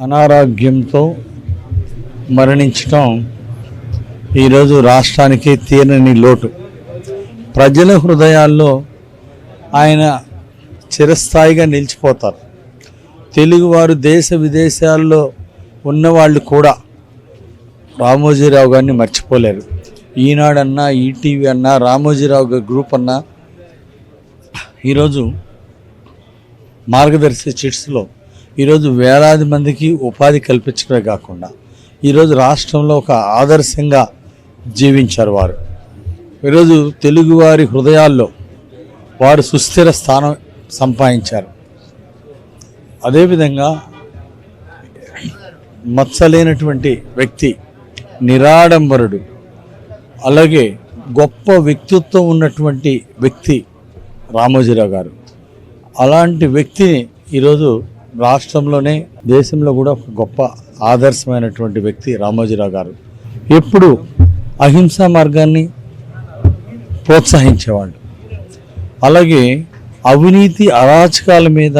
అనారోగ్యంతో మరణించటం ఈరోజు రాష్ట్రానికి తీరని లోటు. ప్రజల హృదయాల్లో ఆయన చిరస్థాయిగా నిలిచిపోతారు. తెలుగువారు దేశ విదేశాల్లో ఉన్నవాళ్ళు కూడా రామోజీరావు గారిని మర్చిపోలేరు. ఈనాడన్నా ఈటీవీ అన్నా రామోజీరావు గారి గ్రూప్ అన్నా ఈరోజు మార్గదర్శి చిట్స్లో ఈరోజు వేలాది మందికి ఉపాధి కల్పించడమే కాకుండా ఈరోజు రాష్ట్రంలో ఒక ఆదర్శంగా జీవించారు వారు. ఈరోజు తెలుగువారి హృదయాల్లో వారు సుస్థిర స్థానం సంపాదించారు. అదేవిధంగా మచ్చలేనటువంటి వ్యక్తి నిరాడంబరుడు అలాగే గొప్ప వ్యక్తిత్వం ఉన్నటువంటి వ్యక్తి రామోజీరావు గారు. అలాంటి వ్యక్తిని ఈరోజు రాష్ట్రంలోనే దేశంలో కూడా ఒక గొప్ప ఆదర్శమైనటువంటి వ్యక్తి రామోజీరావు గారు. ఎప్పుడు అహింసా మార్గాన్ని ప్రోత్సహించేవాళ్ళు అలాగే అవినీతి అరాచకాల మీద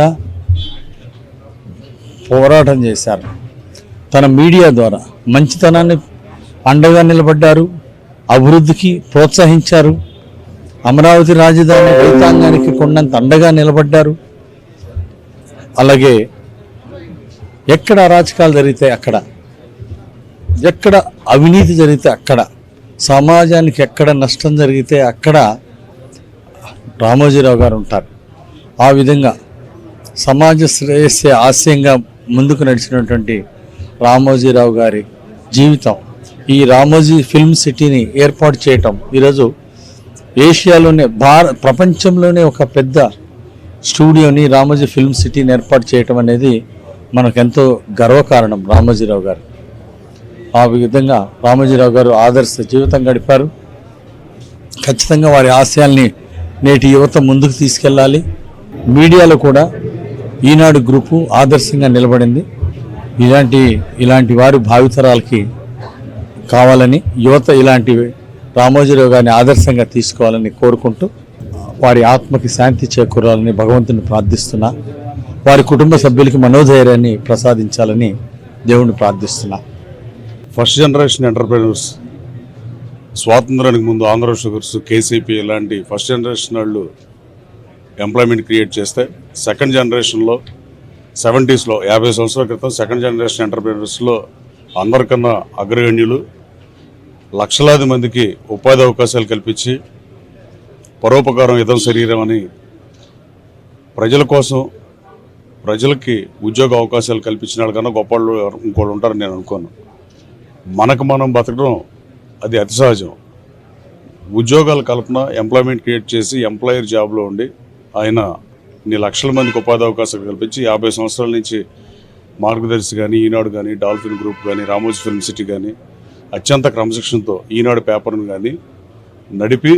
పోరాటం చేశారు. తన మీడియా ద్వారా మంచితనాన్ని అండగా నిలబడ్డారు అభివృద్ధికి ప్రోత్సహించారు అమరావతి రాజధాని రైతాంగానికి కొండంత అండగా నిలబడ్డారు. అలాగే ఎక్కడ అరాచకాలు జరిగితే అక్కడ ఎక్కడ అవినీతి జరిగితే అక్కడ సమాజానికి ఎక్కడ నష్టం జరిగితే అక్కడ రామోజీరావు గారు ఉంటారు. ఆ విధంగా సమాజ శ్రేయస్సే ఆశయంగా ముందుకు నడిచినటువంటి రామోజీరావు గారి జీవితం ఈ రామోజీ ఫిల్మ్ సిటీని ఏర్పాటు చేయటం ఈరోజు ఏషియాలోనే భార ప్రపంచంలోనే ఒక పెద్ద స్టూడియోని రామోజీ ఫిల్మ్ సిటీని ఏర్పాటు చేయటం అనేది మనకెంతో గర్వకారణం రామోజీరావు గారు. ఆ విధంగా రామోజీరావు గారు ఆదర్శ జీవితం గడిపారు. ఖచ్చితంగా వారి ఆశయాల్ని నేటి యువత ముందుకు తీసుకెళ్ళాలి. మీడియాలో కూడా ఈనాడు గ్రూపు ఆదర్శంగా నిలబడింది. ఇలాంటి ఇలాంటి వారు భావితరాలకి కావాలని యువత ఇలాంటి రామోజీరావు గారిని ఆదర్శంగా తీసుకోవాలని కోరుకుంటూ వారి ఆత్మకి శాంతి చేకూరాలని భగవంతుని ప్రార్థిస్తున్నా. వారి కుటుంబ సభ్యులకి మనోధైర్యాన్ని ప్రసాదించాలని దేవుణ్ణి ప్రార్థిస్తున్నా. ఫస్ట్ జనరేషన్ ఎంటర్ప్రైనర్స్ స్వాతంత్రానికి ముందు ఆంధ్ర షుగర్స్ కేసీపీ ఇలాంటి ఫస్ట్ జనరేషన్ వాళ్ళు ఎంప్లాయ్మెంట్ క్రియేట్ చేస్తే సెకండ్ జనరేషన్లో సెవెంటీస్లో యాభై సంవత్సరాల క్రితం సెకండ్ జనరేషన్ ఎంటర్ప్రైనర్స్లో అందరికన్నా అగ్రగణ్యులు లక్షలాది మందికి ఉపాధి అవకాశాలు కల్పించి పరోపకారం ఇదం శరీరం అని ప్రజల కోసం ప్రజలకి ఉద్యోగ అవకాశాలు కల్పించిన వాళ్ళకన్నా గొప్ప వాళ్ళు ఇంకోళ్ళు ఉంటారని నేను అనుకోను. మనకు మనం బతకడం అది అతి సహజం. ఉద్యోగాల కల్పన ఎంప్లాయ్మెంట్ క్రియేట్ చేసి ఎంప్లాయర్ జాబ్లో ఉండి ఆయన ఇన్ని లక్షల మందికి ఉపాధి అవకాశాలు కల్పించి యాభై సంవత్సరాల నుంచి మార్గదర్శి కానీ ఈనాడు కానీ డాల్ఫిన్ గ్రూప్ కానీ రామోజీ ఫిల్మ్ సిటీ కానీ అత్యంత క్రమశిక్షణతో ఈనాడు పేపర్ను కానీ నడిపి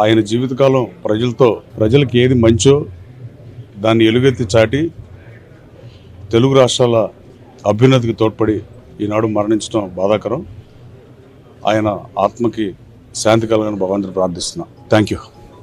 ఆయన జీవితకాలం ప్రజలతో ప్రజలకు ఏది మంచో దాన్ని ఎలుగెత్తి చాటి తెలుగు రాష్ట్రాల అభ్యున్నతికి తోడ్పడి ఈనాడు మరణించడం బాధాకరం. ఆయన ఆత్మకి శాంతి కలగని భగవంతుని ప్రార్థిస్తున్నా. Thank you